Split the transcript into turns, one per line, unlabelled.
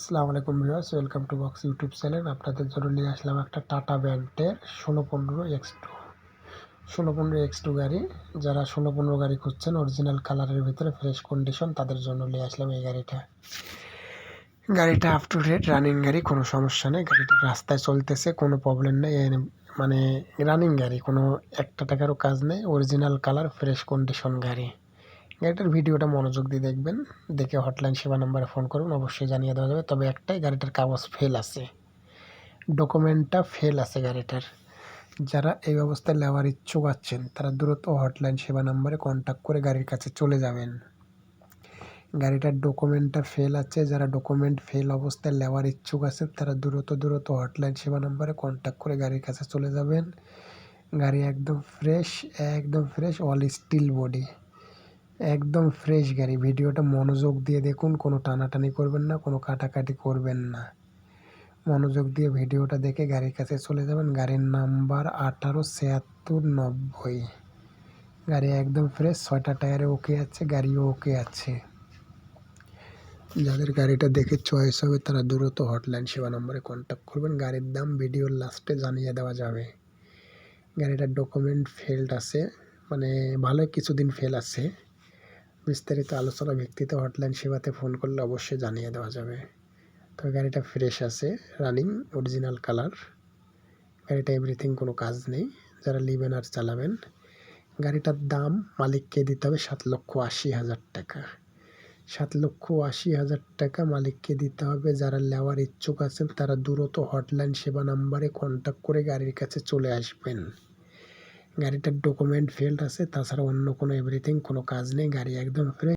আসসালামু আলাইকুম viewers, welcome to box YouTube channel. আপনাদের জন্য নিয়ে আসলাম একটা টাটা ব্যান্ডের ষোলো পনেরো এক্স টু ষোলো পনেরো এক্স টু গাড়ি। যারা ষোলো পনেরো গাড়ি খুঁজছেন অরিজিনাল কালারের ভিতরে ফ্রেশ কন্ডিশন তাদের জন্য নিয়ে আসলাম এই গাড়িটা। গাড়িটা আপ টু ডেট রানিং গাড়ি, কোনো সমস্যা নেই। গাড়িটা রাস্তায় চলতেছে, কোনো প্রবলেম নেই। মানে রানিং গাড়ি, কোনো একটা টাকারও কাজ নেই। অরিজিনাল কালার ফ্রেশ কন্ডিশন গাড়ি। গাড়িটার ভিডিওটা মনোযোগ দিয়ে দেখবেন। দেখে হটলাইন সেবা নাম্বারে ফোন করুন, অবশ্যই জানিয়ে দেওয়া যাবে। তবে একটাই, গাড়িটার কাগজ ফেল আছে। ডকুমেন্টটা ফেল আছে গাড়িটার। যারা এই অবস্থায় নেওয়ার ইচ্ছুক আছেন, তারা দ্রুত হটলাইন সেবা নাম্বারে কন্ট্যাক্ট করে গাড়ির কাছে চলে যাবেন। গাড়িটার ডকুমেন্টটা ফেল আছে, যারা ডকুমেন্ট ফেল অবস্থায় নেওয়ার ইচ্ছুক আছে তারা দ্রুত দ্রুত হটলাইন সেবা নাম্বারে কন্ট্যাক্ট করে গাড়ির কাছে চলে যাবেন। গাড়ি একদম ফ্রেশ একদম ফ্রেশ অল স্টিল বডি একদম ফ্রেশ গাড়ি। ভিডিওটা মনোযোগ দিয়ে দেখুন, কোনো টানাটানি করবেন না, কোনো কাটাকাটি করবেন না। মনোযোগ দিয়ে ভিডিওটা দেখে গাড়ির কাছে চলে যাবেন। গাড়ির নাম্বার আঠারো ছিয়াত্তর নব্বই। গাড়ি একদম ফ্রেশ ছয়টা টায়ারে ওকে আছে, গাড়িও ওকে আছে। যাদের গাড়িটা দেখে চয়েস হবে, তারা দ্রুত হটলাইন সেবা নম্বরে কন্ট্যাক্ট করবেন। গাড়ির দাম ভিডিওর লাস্টে জানিয়ে দেওয়া যাবে। গাড়িটার ডকুমেন্ট ফেল্ড আছে মানে ভালোই কিছুদিন ফেল আছে। বিস্তারিত আলোচনা ভিত্তিতে হটলাইন সেবাতে ফোন করলে অবশ্যই জানিয়ে দেওয়া যাবে। তবে গাড়িটা ফ্রেশ আছে রানিং অরিজিনাল কালার গাড়িটা এভরিথিং কোনো কাজ নেই, যারা নেবেন আর চালাবেন। গাড়িটার দাম মালিককে দিতে হবে সাত লক্ষ আশি হাজার টাকা। সাত লক্ষ আশি হাজার টাকা মালিককে দিতে হবে, যারা নেওয়ার ইচ্ছুক আছেন তারা দ্রুত হটলাইন সেবা নাম্বারে কন্ট্যাক্ট করে গাড়ির কাছে চলে আসবেন। গাড়িটার ডকুমেন্ট ফেল্ড আছে তাছাড়া অন্য কোনো এভরিথিং কোনো কাজ নেই গাড়ি একদম ফ্রেশ